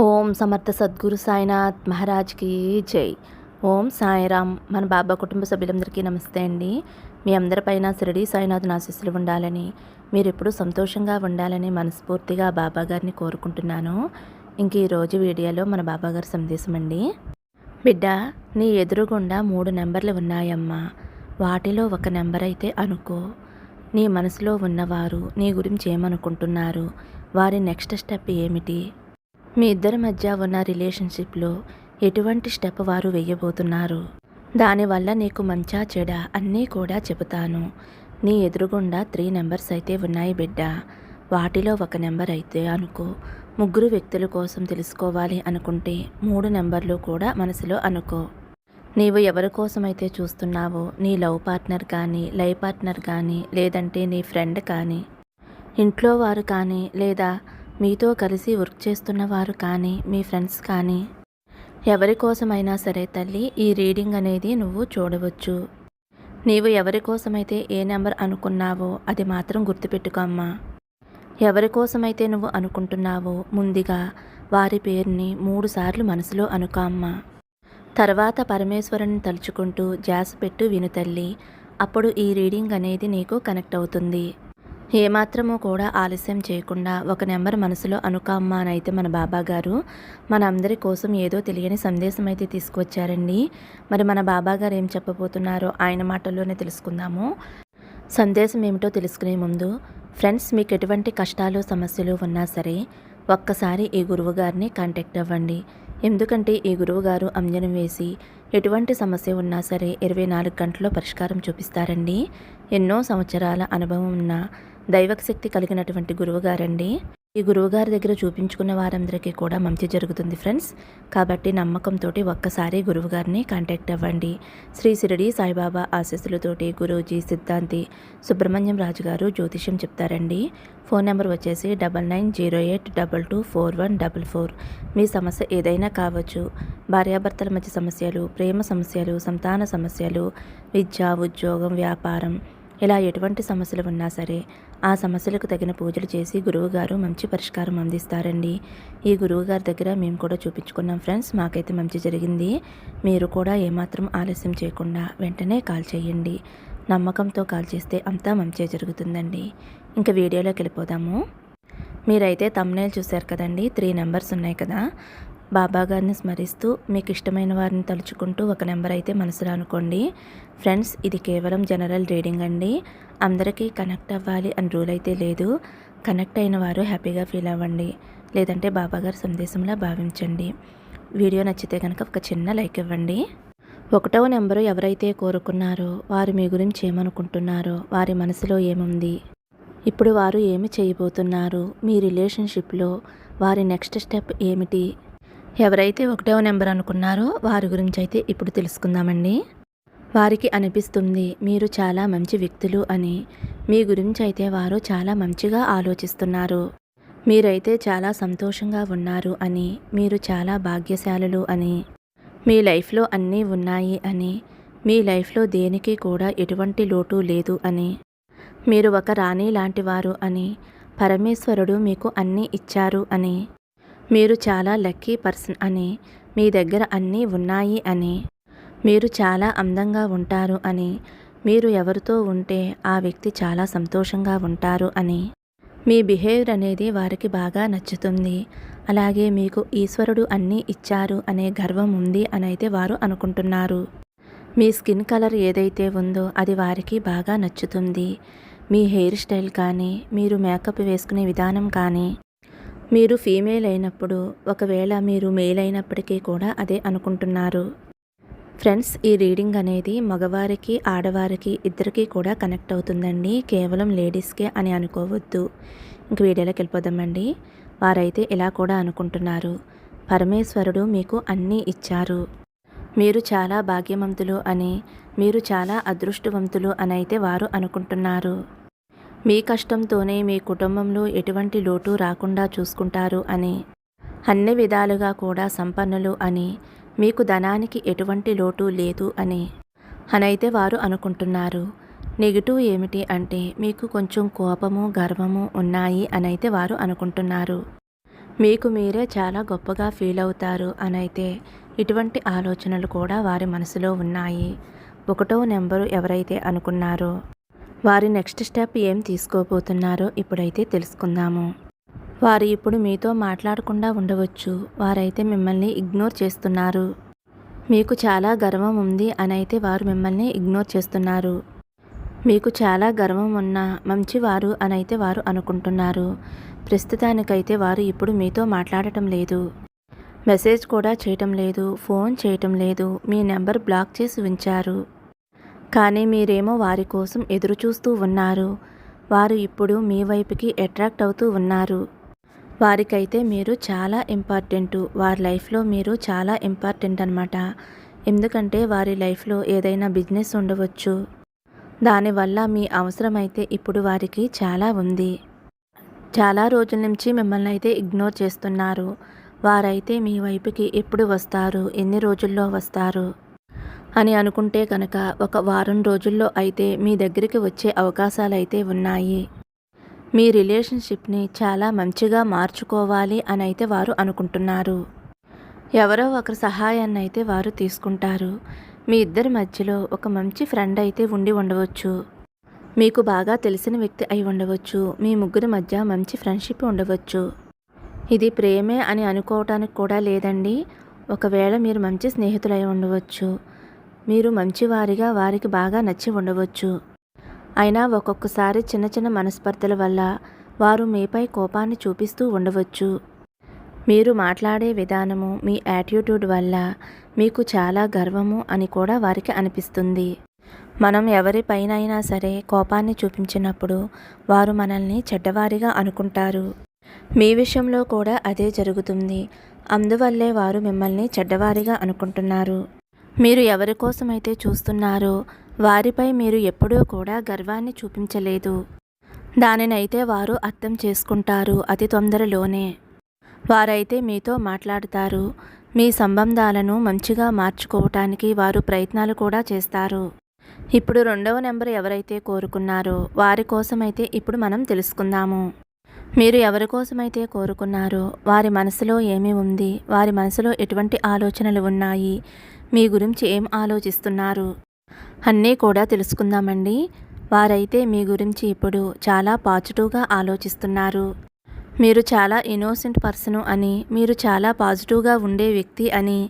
ఓం సమర్థ సద్గురు సాయినాథ్ మహారాజ్కి జై. ఓం సాయిరామ్. మన బాబా కుటుంబ సభ్యులందరికీ నమస్తే అండి. మీ అందరిపైన శిరడి సాయినాథ్ ఆశీస్సులు ఉండాలని మీరు ఎప్పుడూ సంతోషంగా ఉండాలని మనస్ఫూర్తిగా బాబా గారిని కోరుకుంటున్నాను. ఇంక ఈరోజు వీడియోలో మన బాబా గారి సందేశం అండి. బిడ్డ నీ ఎదురుగుండా మూడు నెంబర్లు ఉన్నాయమ్మా. వాటిలో ఒక నెంబర్ అయితే అనుకో. నీ మనసులో ఉన్నవారు నీ గురించి ఏమనుకుంటున్నారు? వారి నెక్స్ట్ స్టెప్ ఏమిటి? మీ ఇద్దరి మధ్య ఉన్న రిలేషన్షిప్లో ఎటువంటి స్టెప్ వారు వేయబోతున్నారు? దానివల్ల నీకు మంచా చెడ అన్నీ కూడా చెబుతాను. నీ ఎదురుగుండా త్రీ నెంబర్స్ అయితే ఉన్నాయి బిడ్డ. వాటిలో ఒక నెంబర్ అయితే అనుకో. ముగ్గురు వ్యక్తుల కోసం తెలుసుకోవాలి అనుకుంటే మూడు నెంబర్లు కూడా మనసులో అనుకో. నీవు ఎవరి కోసమైతే చూస్తున్నావో నీ లవ్ పార్ట్నర్ కానీ లైఫ్ పార్ట్నర్ కానీ లేదంటే నీ ఫ్రెండ్ కానీ ఇంట్లో వారు కానీ లేదా మీతో కలిసి వర్క్ చేస్తున్న వారు కానీ మీ ఫ్రెండ్స్ కానీ ఎవరి కోసమైనా సరే తల్లి ఈ రీడింగ్ అనేది నువ్వు చూడవచ్చు. నీవు ఎవరి కోసమైతే ఏ నెంబర్ అనుకున్నావో అది మాత్రం గుర్తుపెట్టుకోమ్మా ఎవరి కోసమైతే నువ్వు అనుకుంటున్నావో ముందుగా వారి పేరుని మూడుసార్లు మనసులో అనుకోమ్మా తర్వాత పరమేశ్వరుని తలుచుకుంటూ జాస పెట్టు విను తల్లి అప్పుడు ఈ రీడింగ్ అనేది నీకు కనెక్ట్ అవుతుంది. ఏమాత్రము కూడా ఆలస్యం చేయకుండా ఒక నెంబర్ మనసులో అనుకమ్మ అని అయితే మన బాబా గారు మన అందరి కోసం ఏదో తెలియని సందేశం అయితే తీసుకొచ్చారండి మరి మన బాబా గారు ఏం చెప్పబోతున్నారో ఆయన మాటల్లోనే తెలుసుకుందాము. సందేశం ఏమిటో తెలుసుకునే ముందు ఫ్రెండ్స్ మీకు ఎటువంటి కష్టాలు సమస్యలు ఉన్నా సరే ఒక్కసారి ఈ గురువు గారిని కాంటాక్ట్ అవ్వండి. ఎందుకంటే ఈ గురువు గారు అంజనం వేసి ఎటువంటి సమస్య ఉన్నా సరే ఇరవై నాలుగు గంటల్లో పరిష్కారం చూపిస్తారండి. ఎన్నో సంవత్సరాల అనుభవం ఉన్న దైవశక్తి కలిగినటువంటి గురువుగారండి. ఈ గురువుగారి దగ్గర చూపించుకున్న వారందరికీ కూడా మంచి జరుగుతుంది ఫ్రెండ్స్. కాబట్టి నమ్మకంతో ఒక్కసారి గురువుగారిని కాంటాక్ట్ అవ్వండి. శ్రీ సిరడి సాయిబాబా ఆశీస్సులతోటి గురూజీ సిద్ధాంతి సుబ్రహ్మణ్యం రాజు గారు జ్యోతిష్యం చెప్తారండి. ఫోన్ నెంబర్ వచ్చేసి double nine zero eight double two four one double four. మీ సమస్య ఏదైనా కావచ్చు. భార్యాభర్తల మధ్య సమస్యలు ప్రేమ సమస్యలు సంతాన సమస్యలు విద్య ఉద్యోగం వ్యాపారం ఇలా ఎటువంటి సమస్యలు ఉన్నా సరే ఆ సమస్యలకు తగిన పూజలు చేసి గురువుగారు మంచి పరిష్కారం అందిస్తారండి. ఈ గురువుగారి దగ్గర మేము కూడా చూపించుకున్నాం ఫ్రెండ్స్. మాకైతే మంచి జరిగింది. మీరు కూడా ఏమాత్రం ఆలస్యం చేయకుండా వెంటనే కాల్ చేయండి. నమ్మకంతో కాల్ చేస్తే అంతా మంచి జరుగుతుందండి. ఇంకా వీడియోలోకి వెళ్ళిపోదాము. మీరైతే తమ్నేల్ చూశారు కదండి. త్రీ నెంబర్స్ ఉన్నాయి కదా. బాబా గారిని స్మరిస్తూ మీకు ఇష్టమైన వారిని తలుచుకుంటూ ఒక నెంబర్ అయితే మనసులో అనుకోండి. ఫ్రెండ్స్ ఇది కేవలం జనరల్ రీడింగ్ అండి. అందరికీ కనెక్ట్ అవ్వాలి అని రూల్ అయితే లేదు. కనెక్ట్ అయిన వారు హ్యాపీగా ఫీల్ అవ్వండి. లేదంటే బాబాగారి సందేశంలా భావించండి. వీడియో నచ్చితే కనుక ఒక చిన్న లైక్ ఇవ్వండి. ఒకటవ నెంబరు ఎవరైతే కోరుకున్నారో వారు మీ గురించి ఏమనుకుంటున్నారో వారి మనసులో ఏముంది? ఇప్పుడు వారు ఏమి చేయబోతున్నారు? మీ రిలేషన్షిప్లో వారి నెక్స్ట్ స్టెప్ ఏమిటి? ఎవరైతే ఒకటవ నెంబర్ అనుకున్నారో వారి గురించి అయితే ఇప్పుడు తెలుసుకుందామండి. వారికి అనిపిస్తుంది మీరు చాలా మంచి వ్యక్తులు అని. మీ గురించి అయితే వారు చాలా మంచిగా ఆలోచిస్తున్నారు. మీరైతే చాలా సంతోషంగా ఉన్నారు అని. మీరు చాలా భాగ్యశాలులు అని. మీ లైఫ్లో అన్నీ ఉన్నాయి అని. మీ లైఫ్లో దేనికి కూడా ఎటువంటి లోటు లేదు అని. మీరు ఒక రాణి లాంటివారు అని. పరమేశ్వరుడు మీకు అన్నీ ఇచ్చారు అని. మీరు చాలా లక్కీ పర్సన్ అని మీ దగ్గర అన్నీ ఉన్నాయి అని మీరు చాలా అందంగా ఉంటారు అని మీరు ఎవరితో ఉంటే ఆ వ్యక్తి చాలా సంతోషంగా ఉంటారు అని. మీ బిహేవియర్ అనేది వారికి బాగా నచ్చుతుంది. అలాగే మీకు ఈశ్వరుడు అన్నీ ఇచ్చారు అనే గర్వం ఉంది అని అయితే వారు అనుకుంటున్నారు. మీ స్కిన్ కలర్ ఏదైతే ఉందో అది వారికి బాగా నచ్చుతుంది. మీ హెయిర్ స్టైల్ కానీ మీరు మేకప్ వేసుకునే విధానం కానీ మీరు ఫీమేల్ అయినప్పుడు ఒకవేళ మీరు మేల్ అయినప్పటికీ కూడా అదే అనుకుంటున్నారు. ఫ్రెండ్స్ ఈ రీడింగ్ అనేది మగవారికి ఆడవారికి ఇద్దరికీ కూడా కనెక్ట్ అవుతుందండి. కేవలం లేడీస్కే అని అనుకోవద్దు. ఇంక వీడియోలోకి వెళ్ళిపోదామండి. వారైతే ఇలా కూడా అనుకుంటున్నారు. పరమేశ్వరుడు మీకు అన్నీ ఇచ్చారు. మీరు చాలా భాగ్యవంతులు అని మీరు చాలా అదృష్టవంతులు అని అయితే వారు అనుకుంటున్నారు. మీ కష్టంతోనే మీ కుటుంబంలో ఎటువంటి లోటు రాకుండా చూసుకుంటారు అని. అన్ని విధాలుగా కూడా సంపన్నులు అని. మీకు ధనానికి ఎటువంటి లోటు లేదు అని. అనైతే వారు అనుకుంటున్నారు. నెగిటివ్ ఏమిటి అంటే మీకు కొంచెం కోపము గర్వము ఉన్నాయి అనైతే వారు అనుకుంటున్నారు. మీకు మీరే చాలా గొప్పగా ఫీల్ అవుతారు అని అయితే ఇటువంటి ఆలోచనలు కూడా వారి మనసులో ఉన్నాయి. ఒకటో నెంబరు ఎవరైతే అనుకున్నారో వారి నెక్స్ట్ స్టెప్ ఏం తీసుకోబోతున్నారో ఇప్పుడైతే తెలుసుకుందాము. వారు ఇప్పుడు మీతో మాట్లాడకుండా ఉండవచ్చు. వారైతే మిమ్మల్ని ఇగ్నోర్ చేస్తున్నారు. మీకు చాలా గర్వం ఉంది అని అయితే వారు మిమ్మల్ని ఇగ్నోర్ చేస్తున్నారు. మీకు చాలా గర్వం ఉన్న మంచివారు అని అయితే వారు అనుకుంటున్నారు. ప్రస్తుతానికైతే వారు ఇప్పుడు మీతో మాట్లాడటం లేదు. మెసేజ్ కూడా చేయటం లేదు ఫోన్ చేయటం లేదు మీ నెంబర్ బ్లాక్ చేసి ఉంచారు. కానీ మీరేమో వారి కోసం ఎదురు చూస్తూ ఉన్నారు. వారు ఇప్పుడు మీ వైపుకి అట్రాక్ట్ అవుతూ ఉన్నారు. వారికైతే మీరు చాలా ఇంపార్టెంట్. వారి లైఫ్లో మీరు చాలా ఇంపార్టెంట్ అనమాట ఎందుకంటే వారి లైఫ్లో ఏదైనా బిజినెస్ ఉండవచ్చు. దానివల్ల మీ అవసరమైతే ఇప్పుడు వారికి చాలా ఉంది. చాలా రోజుల నుంచి మిమ్మల్ని అయితే ఇగ్నోర్ చేస్తున్నారు. వారైతే మీ వైపుకి ఎప్పుడు వస్తారు? ఎన్ని రోజుల్లో వస్తారు? అని అనుకుంటే కనుక ఒక వారం రోజుల్లో అయితే మీ దగ్గరికి వచ్చే అవకాశాలు అయితే ఉన్నాయి. మీ రిలేషన్షిప్ని చాలా మంచిగా మార్చుకోవాలి అని అయితే వారు అనుకుంటున్నారు. ఎవరో ఒకరి సహాయాన్ని అయితే వారు తీసుకుంటారు. మీ ఇద్దరి మధ్యలో ఒక మంచి ఫ్రెండ్ అయితే ఉండి ఉండవచ్చు. మీకు బాగా తెలిసిన వ్యక్తి అయి ఉండవచ్చు. మీ ముగ్గురి మధ్య మంచి ఫ్రెండ్షిప్ ఉండవచ్చు. ఇది ప్రేమే అని అనుకోవటానికి కూడా లేదండి. ఒకవేళ మీరు మంచి స్నేహితులై ఉండవచ్చు. మీరు మంచివారిగా వారికి బాగా నచ్చి ఉండవచ్చు. అయినా ఒక్కొక్కసారి చిన్న చిన్న మనస్పర్ధల వల్ల వారు మీపై కోపాన్ని చూపిస్తూ ఉండవచ్చు. మీరు మాట్లాడే విధానము మీ యాటిట్యూడ్ వల్ల మీకు చాలా గర్వము అని కూడా వారికి అనిపిస్తుంది. మనం ఎవరిపైనైనా సరే కోపాన్ని చూపించినప్పుడు వారు మనల్ని చెడ్డవారిగా అనుకుంటారు. మీ విషయంలో కూడా అదే జరుగుతుంది. అందువల్లే వారు మిమ్మల్ని చెడ్డవారిగా అనుకుంటున్నారు. మీరు ఎవరి కోసమైతే చూస్తున్నారో వారిపై మీరు ఎప్పుడూ కూడా గర్వాన్ని చూపించలేదు. దానినైతే వారు అర్థం చేసుకుంటారు అతి తొందరలోనే. వారైతే మీతో మాట్లాడతారు. మీ సంబంధాలను మంచిగా మార్చుకోవటానికి వారు ప్రయత్నాలు కూడా చేస్తారు. ఇప్పుడు రెండవ నెంబర్ ఎవరైతే కోరుకున్నారో వారి కోసమైతే ఇప్పుడు మనం తెలుసుకుందాము. మీరు ఎవరి కోసమైతే కోరుకున్నారో వారి మనసులో ఏమి ఉంది వారి మనసులో ఎటువంటి ఆలోచనలు ఉన్నాయి మీ గురించి ఏం ఆలోచిస్తున్నారు అన్నీ కూడా తెలుసుకుందామండి. వారైతే మీ గురించి ఇప్పుడు చాలా పాజిటివ్గా ఆలోచిస్తున్నారు. మీరు చాలా ఇన్నోసెంట్ పర్సన్ అని మీరు చాలా పాజిటివ్గా ఉండే వ్యక్తి అని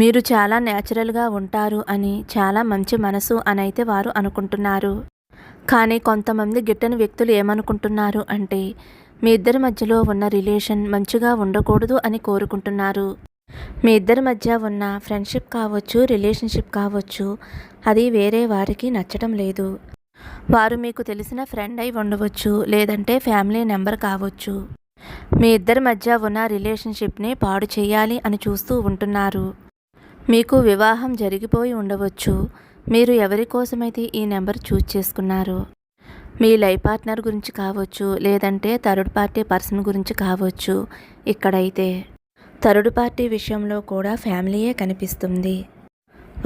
మీరు చాలా న్యాచురల్గా ఉంటారు అని చాలా మంచి మనసు అని అయితే వారు అనుకుంటున్నారు. కానీ కొంతమంది గిట్టని వ్యక్తులు ఏమనుకుంటున్నారు అంటే మీ ఇద్దరి మధ్యలో ఉన్న రిలేషన్ మంచిగా ఉండకూడదు అని కోరుకుంటున్నారు. మీ ఇద్దరి మధ్య ఉన్న ఫ్రెండ్షిప్ కావచ్చు రిలేషన్షిప్ కావచ్చు అది వేరే వారికి నచ్చడం లేదు. వారు మీకు తెలిసిన ఫ్రెండ్ అయి ఉండవచ్చు లేదంటే ఫ్యామిలీ నెంబర్ కావచ్చు. మీ ఇద్దరి మధ్య ఉన్న రిలేషన్షిప్ని పాడు చేయాలి అని చూస్తూ ఉంటున్నారు. మీకు వివాహం జరిగిపోయి ఉండవచ్చు. మీరు ఎవరి కోసమైతే ఈ నెంబర్ చూజ్ చేసుకున్నారు. మీ లైఫ్ పార్ట్నర్ గురించి కావచ్చు లేదంటే థర్డ్ పార్టీ పర్సన్ గురించి కావచ్చు ఇక్కడైతే థర్డ్ పార్టీ విషయంలో కూడా ఫ్యామిలీయే కనిపిస్తుంది.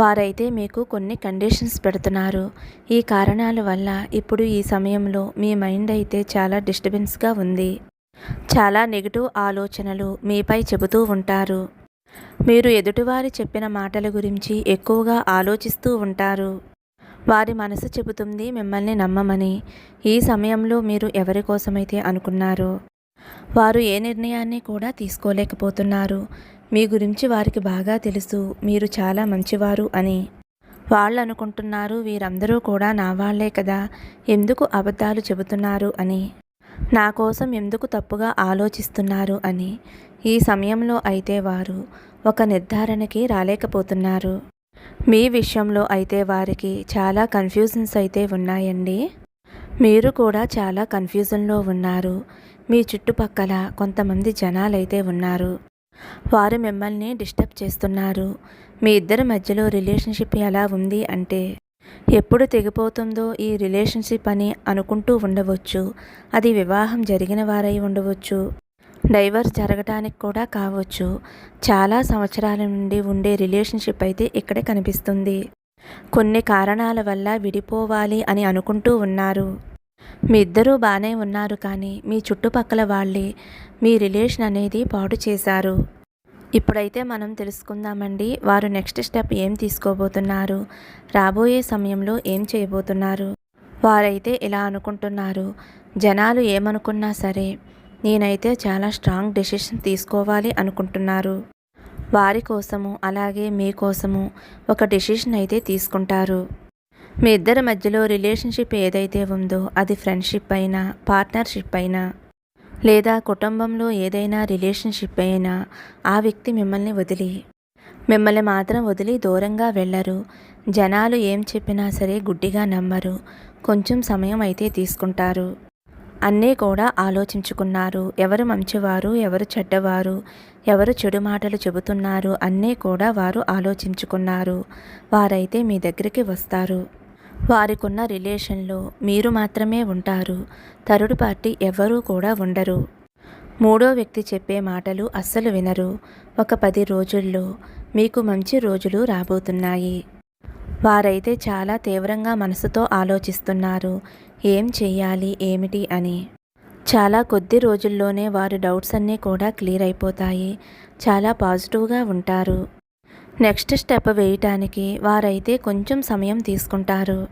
వారైతే మీకు కొన్ని కండిషన్స్ పెడుతున్నారు. ఈ కారణాల వల్ల ఇప్పుడు ఈ సమయంలో మీ మైండ్ అయితే చాలా డిస్టర్బెన్స్గా ఉంది. చాలా నెగిటివ్ ఆలోచనలు మీపై చెబుతూ ఉంటారు. మీరు ఎదుటివారి చెప్పిన మాటల గురించి ఎక్కువగా ఆలోచిస్తూ ఉంటారు. వారి మనసు చెబుతుంది మిమ్మల్ని నమ్మమని. ఈ సమయంలో మీరు ఎవరి కోసమైతే అనుకున్నారో వారు ఏ నిర్ణయాన్ని కూడా తీసుకోలేకపోతున్నారు. మీ గురించి వారికి బాగా తెలుసు. మీరు చాలా మంచివారు అని వాళ్ళు అనుకుంటున్నారు. వీరందరూ కూడా నా వాళ్ళే కదా ఎందుకు అబద్ధాలు చెబుతున్నారు అని. నా కోసం ఎందుకు తప్పుగా ఆలోచిస్తున్నారు అని. ఈ సమయంలో అయితే వారు ఒక నిర్ధారణకి రాలేకపోతున్నారు. మీ విషయంలో అయితే వారికి చాలా కన్ఫ్యూజన్స్ అయితే ఉన్నాయండి. మీరు కూడా చాలా కన్ఫ్యూజన్లో ఉన్నారు. మీ చుట్టుపక్కల కొంతమంది జనాలైతే ఉన్నారు. వారు మిమ్మల్ని డిస్టర్బ్ చేస్తున్నారు. మీ ఇద్దరి మధ్యలో రిలేషన్షిప్ ఎలా ఉంది అంటే ఎప్పుడు తెగిపోతుందో ఈ రిలేషన్షిప్ అని అనుకుంటూ ఉండవచ్చు. అది వివాహం జరిగిన వారై ఉండవచ్చు. డైవర్స్ జరగటానికి కూడా కావచ్చు. చాలా సంవత్సరాల నుండి ఉండే రిలేషన్షిప్ అయితే ఇక్కడే కనిపిస్తుంది. కొన్ని కారణాల వల్ల విడిపోవాలి అని అనుకుంటూ ఉన్నారు. మీ ఇద్దరూ బాగానే ఉన్నారు కానీ మీ చుట్టుపక్కల వాళ్ళే మీ రిలేషన్ అనేది పాడు చేశారు. ఇప్పుడైతే మనం తెలుసుకుందామండి వారు నెక్స్ట్ స్టెప్ ఏం తీసుకోబోతున్నారు రాబోయే సమయంలో ఏం చేయబోతున్నారు. వారైతే ఇలా అనుకుంటున్నారు జనాలు ఏమనుకున్నా సరే నేనైతే చాలా స్ట్రాంగ్ డెసిషన్ తీసుకోవాలి అనుకుంటున్నారు. వారి కోసము అలాగే మీకోసము ఒక డెసిషన్ అయితే తీసుకుంటారు. మీ ఇద్దరి మధ్యలో రిలేషన్షిప్ ఏదైతే ఉందో అది ఫ్రెండ్షిప్ అయినా పార్ట్నర్షిప్ అయినా లేదా కుటుంబంలో ఏదైనా రిలేషన్షిప్ అయినా ఆ వ్యక్తి మిమ్మల్ని వదిలి మిమ్మల్ని మాత్రం వదిలి దూరంగా వెళ్ళరు. జనాలు ఏం చెప్పినా సరే గుడ్డిగా నమ్మరు. కొంచెం సమయం అయితే తీసుకుంటారు. అన్నీ కూడా ఆలోచించుకున్నారు. ఎవరు మంచివారు ఎవరు చెడ్డవారు ఎవరు చెడు మాటలు చెబుతున్నారు అన్నీ కూడా వారు ఆలోచించుకున్నారు. వారైతే మీ దగ్గరికి వస్తారు. వారికున్న రిలేషన్లో మీరు మాత్రమే ఉంటారు. థర్డ్ పార్టీ ఎవరూ కూడా ఉండరు. మూడో వ్యక్తి చెప్పే మాటలు అస్సలు వినరు. ఒక పది రోజుల్లో మీకు మంచి రోజులు రాబోతున్నాయి. వారైతే చాలా తీవ్రంగా మనసుతో ఆలోచిస్తున్నారు. ఏం చేయాలి ఏమిటి అని. చాలా కొద్ది రోజుల్లోనే వారి డౌట్స్ అన్నీ కూడా క్లియర్ అయిపోతాయి. చాలా పాజిటివ్గా ఉంటారు. నెక్స్ట్ స్టెప్ వేయటానికి వారైతే కొంచెం సమయం తీసుకుంటారు.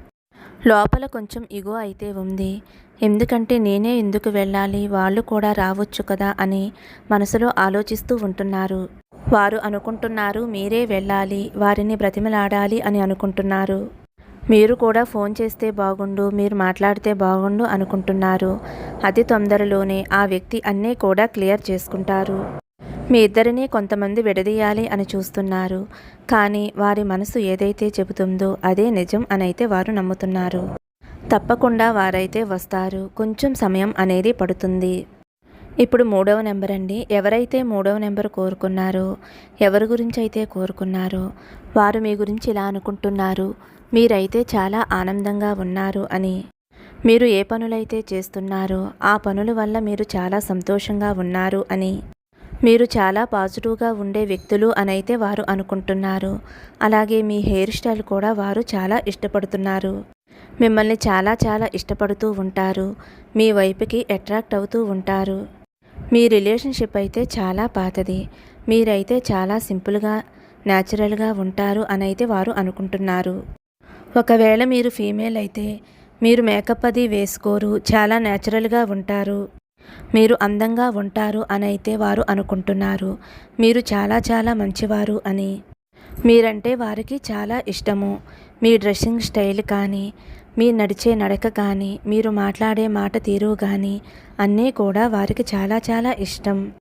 లోపల కొంచెం ఇగో అయితే ఉంది. ఎందుకంటే నేనే ఎందుకు వెళ్ళాలి వాళ్ళు కూడా రావచ్చు కదా అని మనసులో ఆలోచిస్తూ ఉంటున్నారు. వారు అనుకుంటున్నారు మీరే వెళ్ళాలి వారిని బ్రతిమలాడాలి అని అనుకుంటున్నారు. మీరు కూడా ఫోన్ చేస్తే బాగుండు మీరు మాట్లాడితే బాగుండు అనుకుంటున్నారు. అతి తొందరలోనే ఆ వ్యక్తి అన్నీ కూడా క్లియర్ చేసుకుంటారు. మీ ఇద్దరిని కొంతమంది విడదీయాలి అని చూస్తున్నారు. కానీ వారి మనసు ఏదైతే చెబుతుందో అదే నిజం అనైతే వారు నమ్ముతున్నారు. తప్పకుండా వారైతే వస్తారు. కొంచెం సమయం అనేది పడుతుంది. ఇప్పుడు మూడవ నెంబర్ అండి. ఎవరైతే మూడవ నెంబర్ కోరుకున్నారో ఎవరి గురించి అయితే కోరుకున్నారో వారు మీ గురించి ఇలా అనుకుంటున్నారు. మీరైతే చాలా ఆనందంగా ఉన్నారు అని. మీరు ఏ పనులైతే చేస్తున్నారో ఆ పనుల వల్ల మీరు చాలా సంతోషంగా ఉన్నారు అని. మీరు చాలా పాజిటివ్గా ఉండే వ్యక్తులు అనైతే వారు అనుకుంటున్నారు. అలాగే మీ హెయిర్ స్టైల్ కూడా వారు చాలా ఇష్టపడుతున్నారు. మిమ్మల్ని చాలా చాలా ఇష్టపడుతూ ఉంటారు. మీ వైపుకి అట్రాక్ట్ అవుతూ ఉంటారు. మీ రిలేషన్షిప్ అయితే చాలా పాతది. మీరైతే చాలా సింపుల్గా న్యాచురల్గా ఉంటారు అని అయితే వారు అనుకుంటున్నారు. ఒకవేళ మీరు ఫీమేల్ అయితే మీరు మేకప్ అది వేసుకోరు చాలా న్యాచురల్గా ఉంటారు. మీరు అందంగా ఉంటారు అని అయితే వారు అనుకుంటున్నారు. మీరు చాలా చాలా మంచివారు అని. మీరంటే వారికి చాలా ఇష్టము. మీ డ్రెస్సింగ్ స్టైల్ కానీ మీ నడిచే నడక కానీ మీరు మాట్లాడే మాట తీరు కానీ అన్నీ కూడా వారికి చాలా చాలా ఇష్టం.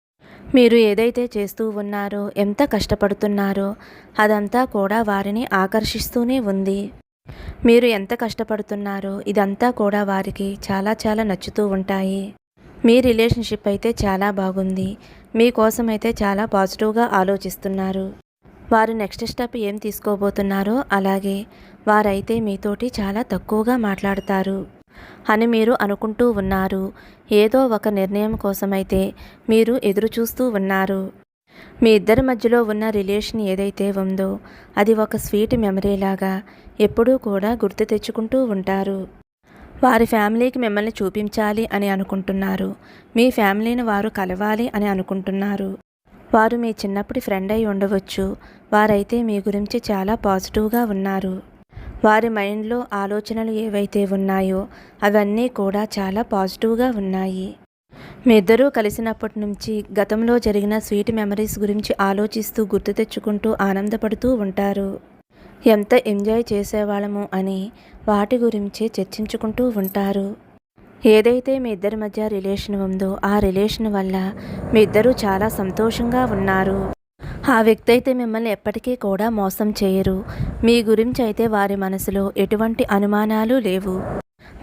మీరు ఏదైతే చేస్తూ ఉన్నారో ఎంత కష్టపడుతున్నారో అదంతా కూడా వారిని ఆకర్షిస్తూనే ఉంది. మీరు ఎంత కష్టపడుతున్నారో ఇదంతా కూడా వారికి చాలా చాలా నచ్చుతూ ఉంటాయి. మీ రిలేషన్షిప్ అయితే చాలా బాగుంది. మీకోసం అయితే చాలా పాజిటివ్గా ఆలోచిస్తున్నారు. వారు నెక్స్ట్ స్టెప్ ఏం తీసుకోబోతున్నారో అలాగే వారైతే మీతోటి చాలా తక్కువగా మాట్లాడతారు అని మీరు అనుకుంటూ ఉన్నారు. ఏదో ఒక నిర్ణయం కోసమైతే మీరు ఎదురు చూస్తూ ఉన్నారు. మీ ఇద్దరి మధ్యలో ఉన్న రిలేషన్ ఏదైతే ఉందో అది ఒక స్వీట్ మెమరీ లాగా ఎప్పుడూ కూడా గుర్తు తెచ్చుకుంటూ ఉంటారు. వారి ఫ్యామిలీకి మిమ్మల్ని చూపించాలి అని అనుకుంటున్నారు. మీ ఫ్యామిలీని వారు కలవాలి అని అనుకుంటున్నారు. వారు మీ చిన్నప్పటి ఫ్రెండ్ అయి ఉండవచ్చు. వారైతే మీ గురించి చాలా పాజిటివ్గా ఉన్నారు. వారి మైండ్లో ఆలోచనలు ఏవైతే ఉన్నాయో అవన్నీ కూడా చాలా పాజిటివ్గా ఉన్నాయి. మీ ఇద్దరూ కలిసినప్పటి నుంచి గతంలో జరిగిన స్వీట్ మెమరీస్ గురించి ఆలోచిస్తూ గుర్తు తెచ్చుకుంటూ ఆనందపడుతూ ఉంటారు. ఎంత ఎంజాయ్ చేసేవాళ్ళము అని వాటి గురించి చర్చించుకుంటూ ఉంటారు. ఏదైతే మీ ఇద్దరి మధ్య రిలేషన్ ఉందో ఆ రిలేషన్ వల్ల మీ ఇద్దరూ చాలా సంతోషంగా ఉన్నారు. ఆ వ్యక్తి అయితే మిమ్మల్ని ఎప్పటికీ కూడా మోసం చేయరు. మీ గురించి అయితే వారి మనసులో ఎటువంటి అనుమానాలు లేవు.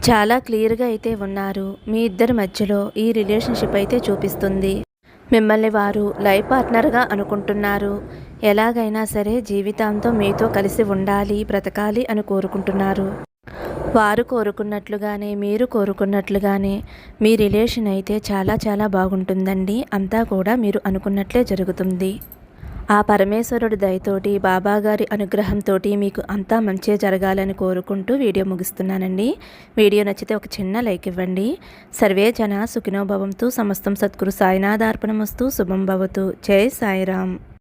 చాలా క్లియర్గా అయితే ఉన్నారు. మీ ఇద్దరి మధ్యలో ఈ రిలేషన్షిప్ అయితే చూపిస్తుంది. మిమ్మల్ని వారు లైఫ్ పార్ట్నర్గా అనుకుంటున్నారు. ఎలాగైనా సరే జీవితాంతం మీతో కలిసి ఉండాలి బ్రతకాలి అని కోరుకుంటున్నారు. వారు కోరుకున్నట్లుగానే మీరు కోరుకున్నట్లుగానే మీ రిలేషన్ అయితే చాలా చాలా బాగుంటుందండి. అంతా కూడా మీరు అనుకున్నట్లే జరుగుతుంది. ఆ పరమేశ్వరుడి దయతోటి బాబాగారి అనుగ్రహంతోటి మీకు అంతా మంచి జరగాలని కోరుకుంటూ వీడియో ముగిస్తున్నానండి. వీడియో నచ్చితే ఒక చిన్న లైక్ ఇవ్వండి. సర్వే జన సుఖినోభవంతో సమస్తం సద్గురు సాయినాథార్పణమస్తు. శుభం భవతు. జై సాయిరామ్.